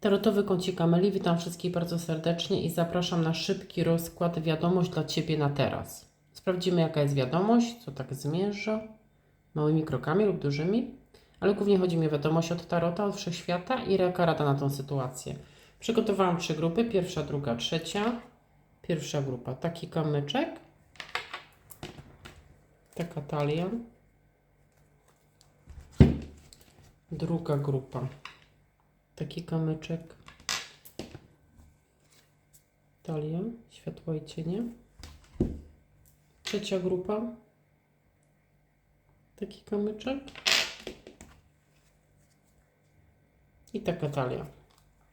Tarotowy kącik Ameli, witam wszystkich bardzo serdecznie i zapraszam na szybki rozkład wiadomość dla Ciebie na teraz. Sprawdzimy jaka jest wiadomość, co tak zmierza, małymi krokami lub dużymi, ale głównie chodzi mi o wiadomość od Tarota, od Wszechświata i jaka rada na tą sytuację. Przygotowałam trzy grupy, pierwsza, druga, trzecia. Pierwsza grupa, taki kamyczek, taka talia. Druga grupa, taki kamyczek, talia, światło i cienie. Trzecia grupa, taki kamyczek i taka talia.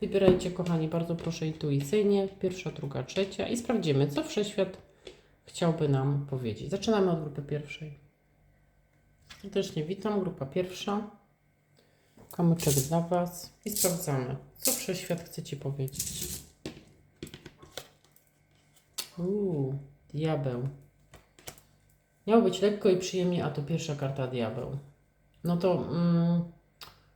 Wybierajcie, kochani, bardzo proszę intuicyjnie. Pierwsza, druga, trzecia i sprawdzimy, co wszechświat chciałby nam powiedzieć. Zaczynamy od grupy pierwszej. Serdecznie witam, grupa pierwsza. Kamyczek dla Was i sprawdzamy, co wszechświat chce Ci powiedzieć. Uuu, diabeł. Miało być lekko i przyjemnie, a to pierwsza karta diabeł. No to mm,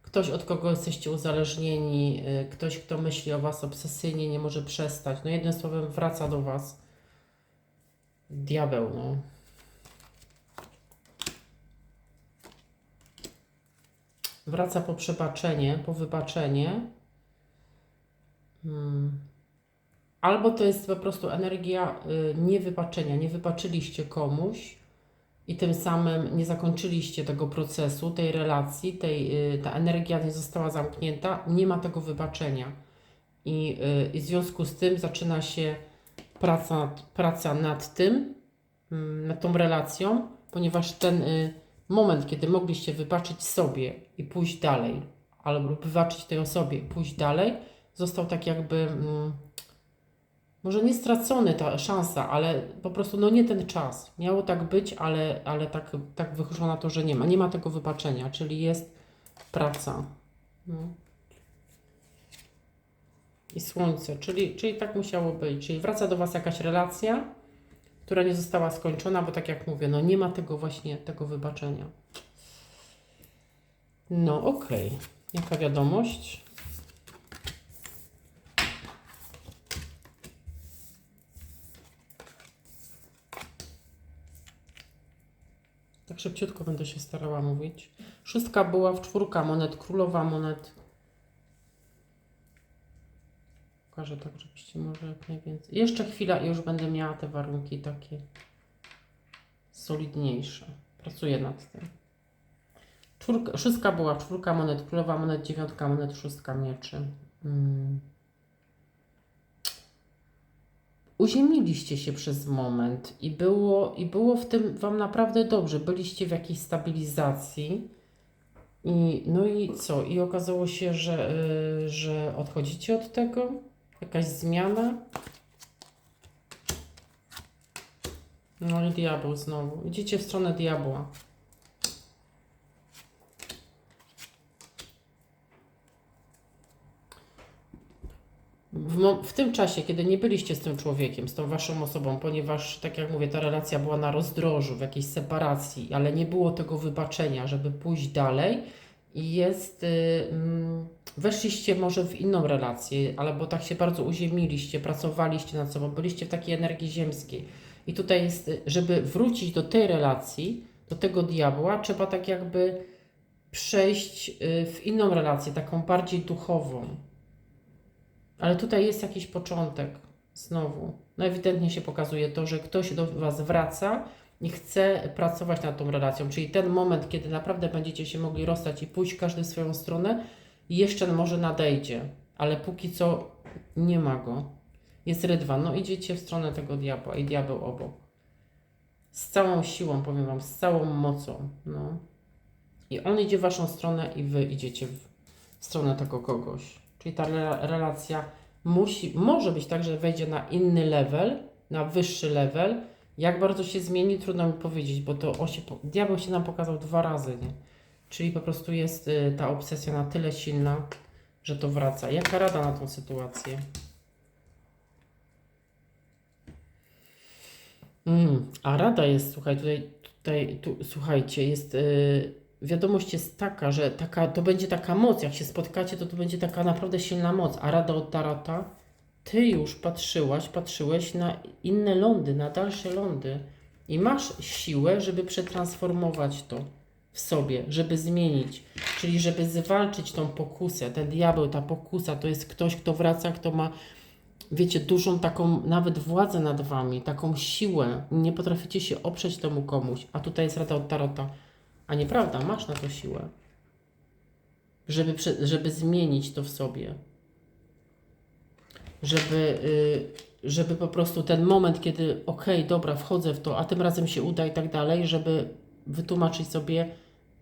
ktoś, od kogo jesteście uzależnieni, y, ktoś, kto myśli o Was obsesyjnie, nie może przestać. No jednym słowem wraca do Was diabeł, no. Wraca po przebaczenie, po wybaczenie. Hmm. Albo to jest po prostu energia y, niewybaczenia. Nie wybaczyliście komuś i tym samym nie zakończyliście tego procesu, tej relacji, tej, y, ta energia nie została zamknięta, nie ma tego wybaczenia. I, y, i w związku z tym zaczyna się praca, praca nad tym, mm, nad tą relacją, ponieważ ten y, moment, kiedy mogliście wybaczyć sobie i pójść dalej, albo wybaczyć tej osobie pójść dalej, został tak jakby, mm, może nie stracony ta szansa, ale po prostu no nie ten czas. Miało tak być, ale, ale tak, tak wychodziło na to, że nie ma. Nie ma tego wybaczenia, czyli jest praca. No. I słońce, czyli, czyli tak musiało być. Czyli wraca do Was jakaś relacja, która nie została skończona, bo tak jak mówię, no nie ma tego właśnie, tego wybaczenia. No okej. Jaka wiadomość? Tak szybciutko będę się starała mówić. Szóstka była w czwórka monet, królowa monet. Pokażę tak, żebyście może jak najwięcej. Jeszcze chwila i już będę miała te warunki takie solidniejsze. Pracuję nad tym. Czwórka, szóstka była, czwórka monet, królowa monet, dziewiątka monet, szóstka mieczy. Mm. Uziemiliście się przez moment i było, i było w tym Wam naprawdę dobrze. Byliście w jakiejś stabilizacji. I, no i co? I okazało się, że, y, że odchodzicie od tego? Jakaś zmiana? No i diabeł znowu. Idziecie w stronę diabła. W, w tym czasie, kiedy nie byliście z tym człowiekiem, z tą waszą osobą, ponieważ, tak jak mówię, ta relacja była na rozdrożu, w jakiejś separacji, ale nie było tego wybaczenia, żeby pójść dalej, i jest. Y, mm, weszliście może w inną relację, albo tak się bardzo uziemiliście, pracowaliście nad sobą, byliście w takiej energii ziemskiej. I tutaj jest, y, żeby wrócić do tej relacji, do tego diabła, trzeba tak jakby przejść y, w inną relację, taką bardziej duchową. Ale tutaj jest jakiś początek znowu. No ewidentnie się pokazuje to, że ktoś do Was wraca i chce pracować nad tą relacją. Czyli ten moment, kiedy naprawdę będziecie się mogli rozstać i pójść każdy w swoją stronę, jeszcze może nadejdzie. Ale póki co nie ma go. Jest rydwan. No idziecie w stronę tego diabła i diabeł obok. Z całą siłą, powiem Wam, z całą mocą. No. I on idzie w Waszą stronę i Wy idziecie w stronę tego kogoś. Czyli ta re- relacja musi, może być tak, że wejdzie na inny level, na wyższy level. Jak bardzo się zmieni, trudno mi powiedzieć, bo to on się, diabeł się nam pokazał dwa razy, nie? Czyli po prostu jest y, ta obsesja na tyle silna, że to wraca. Jaka rada na tą sytuację? Mm, a rada jest, słuchaj, tutaj, tutaj tu, słuchajcie, jest y, wiadomość jest taka, że taka, to będzie taka moc, jak się spotkacie, to to będzie taka naprawdę silna moc. A rada od Tarota, ty już patrzyłaś, patrzyłeś na inne lądy, na dalsze lądy i masz siłę, żeby przetransformować to w sobie, żeby zmienić, czyli żeby zwalczyć tą pokusę. Ten diabeł, ta pokusa to jest ktoś, kto wraca, kto ma, wiecie, dużą taką nawet władzę nad wami, taką siłę. Nie potraficie się oprzeć temu komuś, a tutaj jest rada od Tarota. A nieprawda, masz na to siłę, żeby, żeby zmienić to w sobie. Żeby, y, żeby po prostu ten moment, kiedy okej, dobra, wchodzę w to, a tym razem się uda i tak dalej, żeby wytłumaczyć sobie,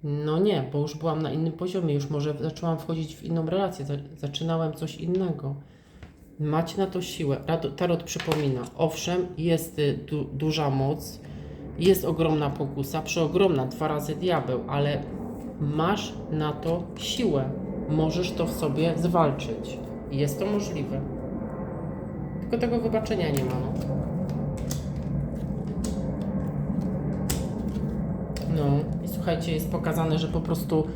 no nie, bo już byłam na innym poziomie, już może zaczęłam wchodzić w inną relację, za, zaczynałem coś innego. Macie na to siłę. Tarot przypomina, owszem, jest y, du, duża moc, jest ogromna pokusa, przeogromna, dwa razy diabeł, ale masz na to siłę. Możesz to w sobie zwalczyć. Jest to możliwe. Tylko tego wybaczenia nie ma. No. No i słuchajcie, jest pokazane, że po prostu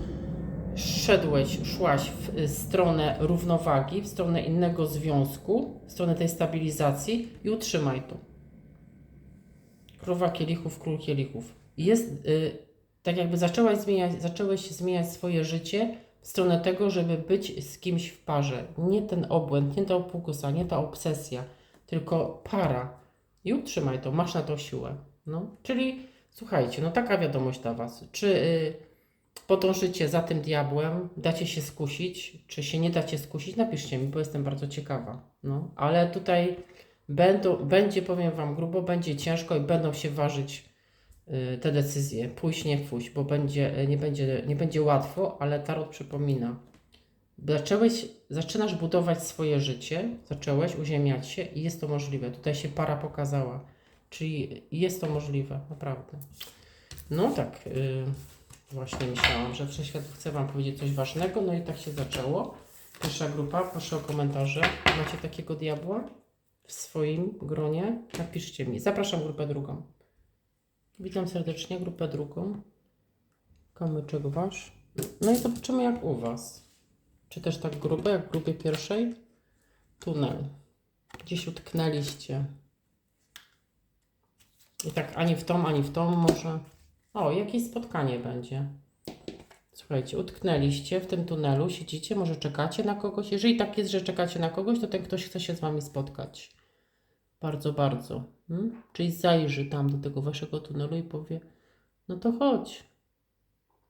szedłeś, szłaś w y, stronę równowagi, w stronę innego związku, w stronę tej stabilizacji i utrzymaj to. Królowa kielichów, król kielichów. Jest y, tak jakby zaczęłaś zmieniać, zacząłeś zmieniać swoje życie w stronę tego, żeby być z kimś w parze. Nie ten obłęd, nie ta pokusa, nie ta obsesja, tylko para. I utrzymaj to, masz na to siłę. No, czyli słuchajcie, no taka wiadomość dla Was. Czy y, podążycie za tym diabłem, dacie się skusić, czy się nie dacie skusić? Napiszcie mi, bo jestem bardzo ciekawa. No, ale tutaj będą, będzie, powiem Wam grubo, będzie ciężko i będą się ważyć te decyzje. Pójść, nie pójść, bo będzie, y, nie, będzie, nie będzie łatwo, ale Tarot przypomina. Zacząłeś, zaczynasz budować swoje życie, zacząłeś uziemiać się i jest to możliwe. Tutaj się para pokazała, czyli jest to możliwe, naprawdę. No tak, y, właśnie myślałam, że Wszechświat chce Wam powiedzieć coś ważnego, no i tak się zaczęło. Pierwsza grupa, proszę o komentarze. Macie takiego diabła w swoim gronie? Napiszcie mi. Zapraszam grupę drugą. Witam serdecznie, grupę drugą. Kamyczek Wasz. No i zobaczymy jak u Was. Czy też tak grube, jak w grupie pierwszej? Tunel. Gdzieś utknęliście. I tak ani w tą, ani w tą może. O, jakieś spotkanie będzie. Słuchajcie, utknęliście w tym tunelu, siedzicie, może czekacie na kogoś. Jeżeli tak jest, że czekacie na kogoś, to ten ktoś chce się z Wami spotkać. Bardzo, bardzo. Hmm? Czyli zajrzy tam do tego Waszego tunelu i powie, no to chodź.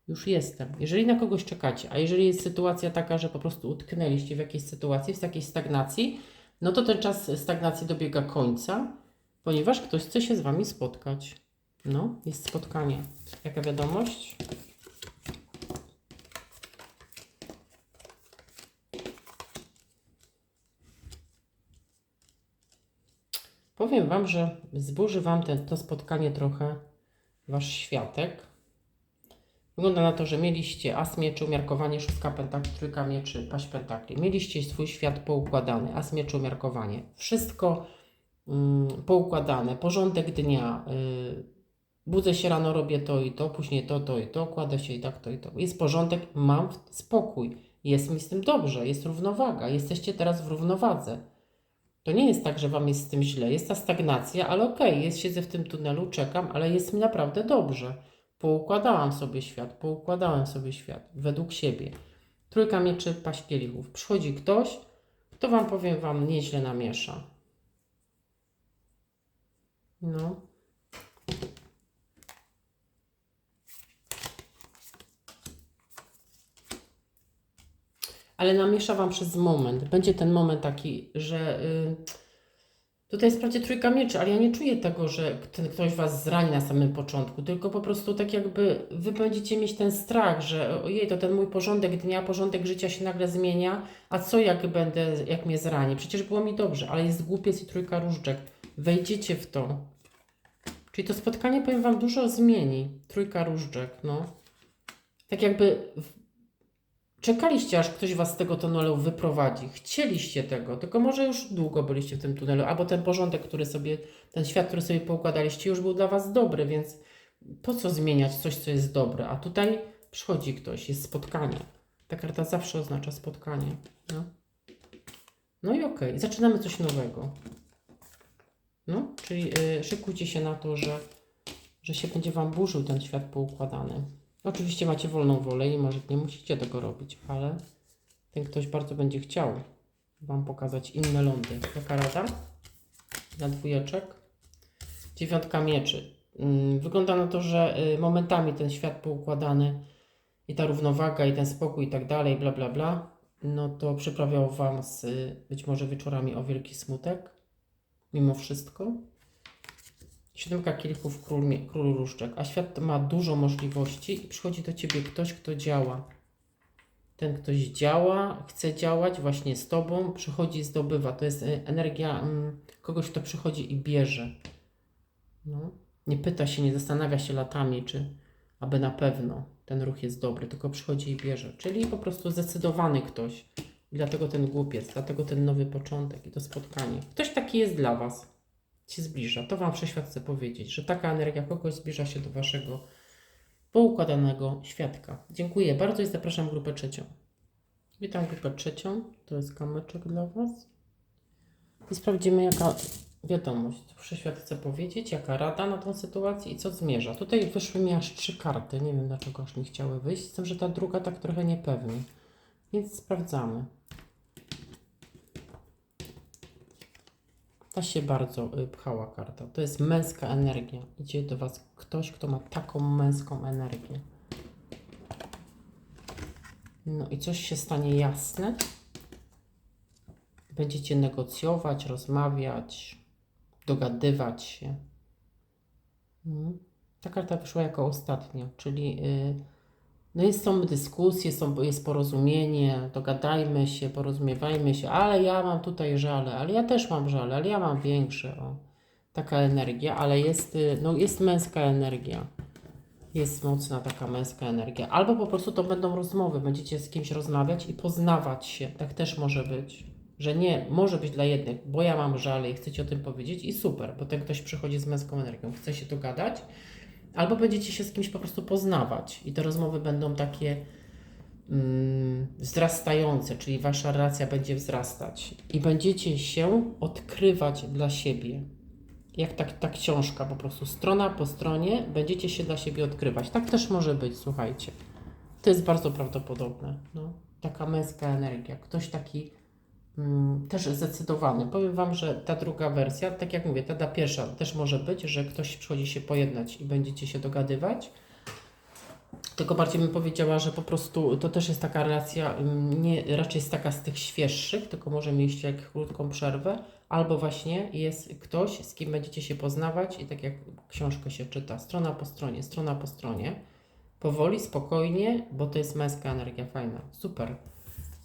Już jestem. Jeżeli na kogoś czekacie, a jeżeli jest sytuacja taka, że po prostu utknęliście w jakiejś sytuacji, w jakiejś stagnacji, no to ten czas stagnacji dobiega końca, ponieważ ktoś chce się z Wami spotkać. No, jest spotkanie. Jaka wiadomość? Powiem Wam, że zburzy Wam ten, to spotkanie trochę Wasz światek. Wygląda na to, że mieliście as mieczy, umiarkowanie, szóstka pentakli, trójka mieczy, paść pentakli. Mieliście swój świat poukładany, as mieczy, umiarkowanie. Wszystko mm, poukładane, porządek dnia. Y, budzę się rano, robię to i to, później to, to i to, kładę się i tak, to i to. Jest porządek, mam spokój. Jest mi z tym dobrze, jest równowaga. Jesteście teraz w równowadze. To nie jest tak, że Wam jest z tym źle. Jest ta stagnacja, ale okej, jest, siedzę w tym tunelu, czekam, ale jest mi naprawdę dobrze. Poukładałam sobie świat, poukładałem sobie świat według siebie. Trójka mieczy, paść kielichów. Przychodzi ktoś, kto Wam, powiem Wam, nieźle namiesza. No. Ale namiesza Wam przez moment. Będzie ten moment taki, że... y, Tutaj jest wprawdzie trójka mieczy, ale ja nie czuję tego, że ten ktoś was zrani na samym początku, tylko po prostu tak jakby wy będziecie mieć ten strach, że ojej, to ten mój porządek dnia, porządek życia się nagle zmienia, a co jak będę, jak mnie zrani? Przecież było mi dobrze, ale jest głupiec i trójka różdżek. Wejdziecie w to. Czyli to spotkanie, powiem wam, dużo zmieni. Trójka różdżek, no. Tak jakby czekaliście, aż ktoś was z tego tunelu wyprowadzi. Chcieliście tego, tylko może już długo byliście w tym tunelu, albo ten porządek, który sobie, ten świat, który sobie poukładaliście, już był dla was dobry, więc po co zmieniać coś, co jest dobre? A tutaj Przychodzi ktoś, jest spotkanie. Ta karta zawsze oznacza spotkanie. No, no i okej, zaczynamy coś nowego. No, czyli y, szykujcie się na to, że, że się będzie Wam burzył ten świat poukładany. Oczywiście macie wolną wolę i może nie musicie tego robić, ale ten ktoś bardzo będzie chciał Wam pokazać inne lądy. Jaka rada? Na dwójeczek. Dziewiątka mieczy. Mm, Wygląda na to, że y, momentami ten świat poukładany i ta równowaga i ten spokój i tak dalej, bla bla bla, no to przyprawiał Wam z y, być może wieczorami o wielki smutek, mimo wszystko. Siódemka kielichów, król, król różdżek. A świat ma dużo możliwości i przychodzi do Ciebie ktoś, kto działa. Ten ktoś działa, chce działać właśnie z Tobą, przychodzi, zdobywa. To jest y, energia mm, kogoś, kto przychodzi i bierze. No. Nie pyta się, nie zastanawia się latami, czy aby na pewno ten ruch jest dobry, tylko przychodzi i bierze. Czyli po prostu zdecydowany ktoś. I dlatego ten głupiec, dlatego ten nowy początek i to spotkanie. Ktoś taki jest dla Was, się zbliża. To Wam wszechświat chce powiedzieć, że taka energia kogoś zbliża się do Waszego poukładanego świadka. Dziękuję bardzo i zapraszam grupę trzecią. Witam grupę trzecią. To jest kamyczek dla Was. I sprawdzimy, jaka wiadomość wszechświat chce powiedzieć, jaka rada na tą sytuację i co zmierza. Tutaj wyszły mi aż trzy karty. Nie wiem, dlaczego aż nie chciały wyjść. Z tym, że ta druga tak trochę niepewnie. Więc sprawdzamy. Ta się bardzo y, pchała karta. To jest męska energia. Idzie do Was ktoś, kto ma taką męską energię. No i coś się stanie jasne. Będziecie negocjować, rozmawiać, dogadywać się. Mhm. Ta karta wyszła jako ostatnia, czyli y, no jest, są dyskusje, są, jest porozumienie, dogadajmy się, porozumiewajmy się, ale ja mam tutaj żale, ale ja też mam żale, ale ja mam większe, o. Taka energia, ale jest, y, no jest męska energia. Jest mocna taka męska energia. Albo po prostu to będą rozmowy, będziecie z kimś rozmawiać i poznawać się. Tak też może być. Że nie, może być dla jednych, bo ja mam żale i chcecie o tym powiedzieć i super, bo ten ktoś przychodzi z męską energią, chce się dogadać, albo będziecie się z kimś po prostu poznawać i te rozmowy będą takie mm, wzrastające, czyli wasza relacja będzie wzrastać i będziecie się odkrywać dla siebie. Jak ta, ta książka, po prostu strona po stronie, będziecie się dla siebie odkrywać. Tak też może być, słuchajcie. To jest bardzo prawdopodobne. No. Taka męska energia. Ktoś taki też zdecydowany. Powiem Wam, że ta druga wersja, tak jak mówię, ta, ta pierwsza też może być, że ktoś przychodzi się pojednać i będziecie się dogadywać. Tylko bardziej bym powiedziała, że po prostu to też jest taka relacja, mm, nie, raczej jest taka z tych świeższych, tylko może mieliście jak krótką przerwę, albo właśnie jest ktoś, z kim będziecie się poznawać i tak jak książkę się czyta, strona po stronie, strona po stronie, powoli, spokojnie, bo to jest męska energia fajna. Super.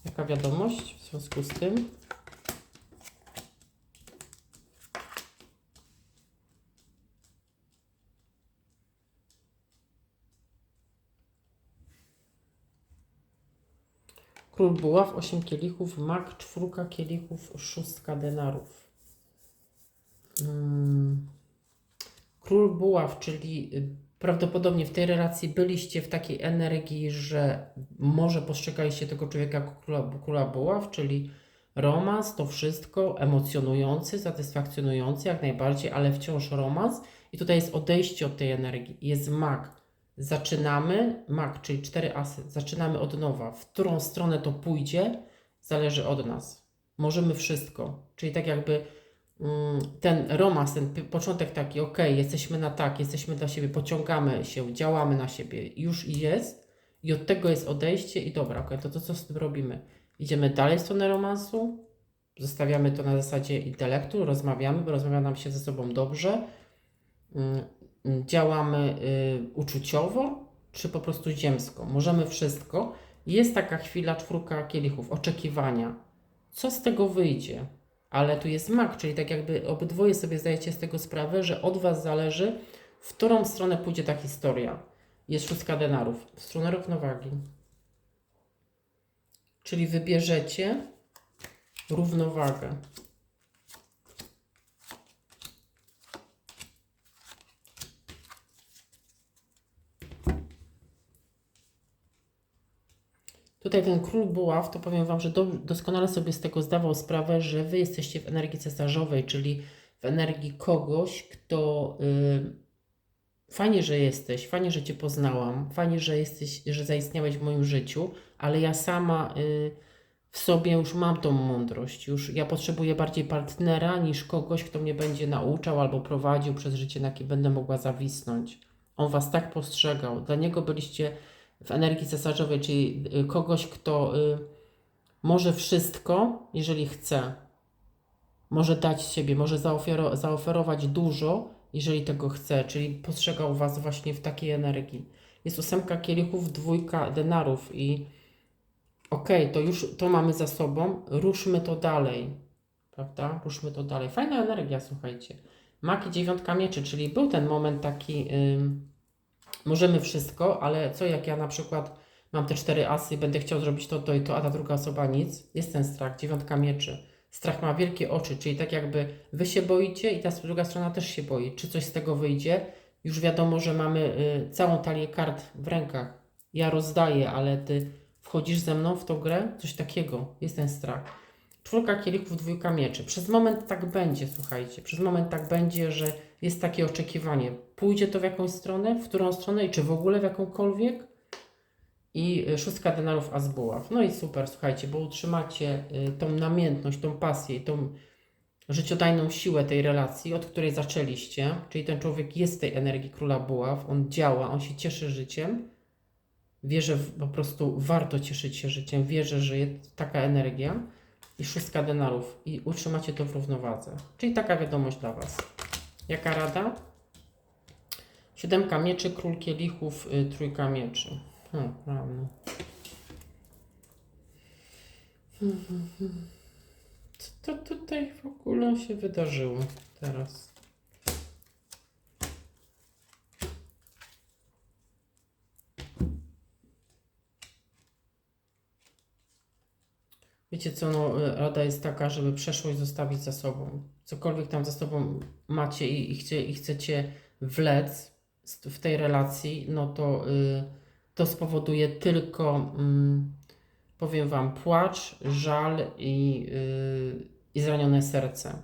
Jaka wiadomość w związku z tym? Król buław, 8 kielichów, mak, czwórka kielichów, szóstka denarów. Mm. Król buław, czyli prawdopodobnie w tej relacji byliście w takiej energii, że może postrzegaliście tego człowieka jako króla, króla buław, czyli romans, to wszystko emocjonujący, satysfakcjonujący jak najbardziej, ale wciąż romans. I tutaj jest odejście od tej energii. Jest mak. Zaczynamy, mak, czyli cztery asy, zaczynamy od nowa. W którą stronę to pójdzie, zależy od nas. Możemy wszystko. Czyli tak jakby ten romans, ten początek taki, ok, jesteśmy na tak, jesteśmy dla siebie, pociągamy się, działamy na siebie, już jest. I od tego jest odejście i dobra, ok, to, to co z tym robimy? Idziemy dalej w stronę romansu, zostawiamy to na zasadzie intelektu, rozmawiamy, bo rozmawia nam się ze sobą dobrze, Mm, mm, działamy y, uczuciowo, czy po prostu ziemsko. Możemy wszystko. Jest taka chwila, czwórka kielichów, oczekiwania. Co z tego wyjdzie? Ale tu jest mak, czyli tak jakby obydwoje sobie zdajecie z tego sprawę, że od Was zależy, w którą stronę pójdzie ta historia. Jest szóstka denarów, w stronę równowagi. Czyli wybierzecie równowagę. Tutaj ten król buław, to powiem Wam, że do, doskonale sobie z tego zdawał sprawę, że Wy jesteście w energii cesarzowej, czyli w energii kogoś, kto y, fajnie, że jesteś, fajnie, że Cię poznałam, fajnie, że jesteś, że zaistniałeś w moim życiu, ale ja sama y, w sobie już mam tą mądrość. Już ja potrzebuję bardziej partnera niż kogoś, kto mnie będzie nauczał albo prowadził przez życie, na jakie będę mogła zawisnąć. On was tak postrzegał. Dla niego byliście w energii cesarzowej, czyli y, kogoś, kto y, może wszystko, jeżeli chce. Może dać siebie, może zaoferować dużo, jeżeli tego chce, czyli postrzegał was właśnie w takiej energii. Jest ósemka kielichów, dwójka denarów i okej, to już to mamy za sobą, ruszmy to dalej, prawda? Ruszmy to dalej. Fajna energia, słuchajcie. Maki dziewiątka mieczy, czyli był ten moment taki, ym, możemy wszystko, ale co jak ja na przykład mam te cztery asy, będę chciał zrobić to, to i to, a ta druga osoba nic? Jest ten strach, dziewiątka mieczy. Strach ma wielkie oczy, czyli tak jakby wy się boicie i ta druga strona też się boi. Czy coś z tego wyjdzie? Już wiadomo, że mamy y, całą talię kart w rękach. Ja rozdaję, ale ty wchodzisz ze mną w tą grę? Coś takiego. Jest ten strach. Czwórka kielichów, dwójka mieczy. Przez moment tak będzie, słuchajcie. Przez moment tak będzie, że jest takie oczekiwanie. Pójdzie to w jakąś stronę, w którą stronę i czy w ogóle w jakąkolwiek? I y, szóstka denarów, as buław. No i super, słuchajcie, bo utrzymacie y, tą namiętność, tą pasję, tą życiodajną siłę tej relacji, od której zaczęliście. Czyli ten człowiek jest tej energii króla buław, on działa, on się cieszy życiem. Wie, że w- po prostu warto cieszyć się życiem, wierzę, że jest taka energia i szóstka denarów i utrzymacie to w równowadze. Czyli taka wiadomość dla Was. Jaka rada? Siódemka mieczy, król kielichów, y, trójka mieczy. Hmm, prawda. Co to tutaj w ogóle się wydarzyło teraz? Wiecie co, no, y, rada jest taka, żeby przeszłość zostawić za sobą. Cokolwiek tam za sobą macie i, i, chcie, i chcecie wlec w tej relacji, no to y, to spowoduje tylko, mm, powiem Wam, płacz, żal i, y, i zranione serce.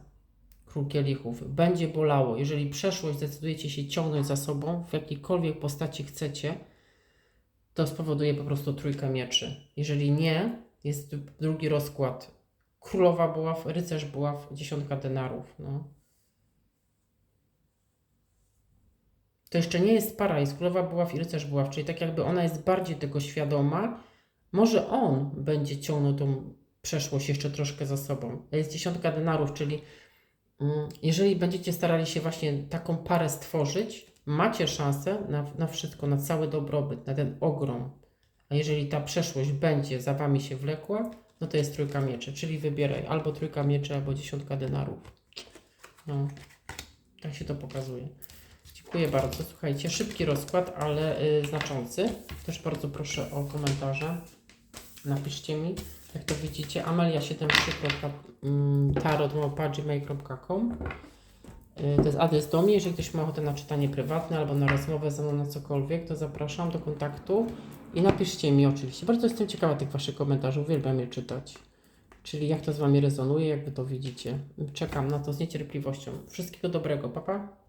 Król kielichów. Będzie bolało. Jeżeli przeszłość zdecydujecie się ciągnąć za sobą, w jakiejkolwiek postaci chcecie, to spowoduje po prostu trójkę mieczy. Jeżeli nie, jest drugi rozkład. Królowa buław, rycerz buław, dziesiątka denarów. No. To jeszcze nie jest para, jest królowa buław i rycerz buław, czyli tak jakby ona jest bardziej tego świadoma. Może on będzie ciągnął tą przeszłość jeszcze troszkę za sobą. Jest dziesiątka denarów, czyli mm, jeżeli będziecie starali się właśnie taką parę stworzyć, macie szansę na, na wszystko, na cały dobrobyt, na ten ogrom. A jeżeli ta przeszłość będzie za wami się wlekła, no to jest trójka mieczy, czyli wybieraj albo trójka mieczy, albo dziesiątka denarów. No, tak się to pokazuje. Dziękuję bardzo. Słuchajcie, szybki rozkład, ale y, znaczący. Też bardzo proszę o komentarze. Napiszcie mi, jak to widzicie. amelia73.tarot.gmail.com Y, To jest adres do mnie. Jeżeli ktoś ma ochotę na czytanie prywatne albo na rozmowę ze mną na cokolwiek, to zapraszam do kontaktu i napiszcie mi oczywiście. Bardzo jestem ciekawa tych Waszych komentarzy, uwielbiam je czytać. Czyli jak to z Wami rezonuje, jak Wy to widzicie. Czekam na to z niecierpliwością. Wszystkiego dobrego, papa. Pa.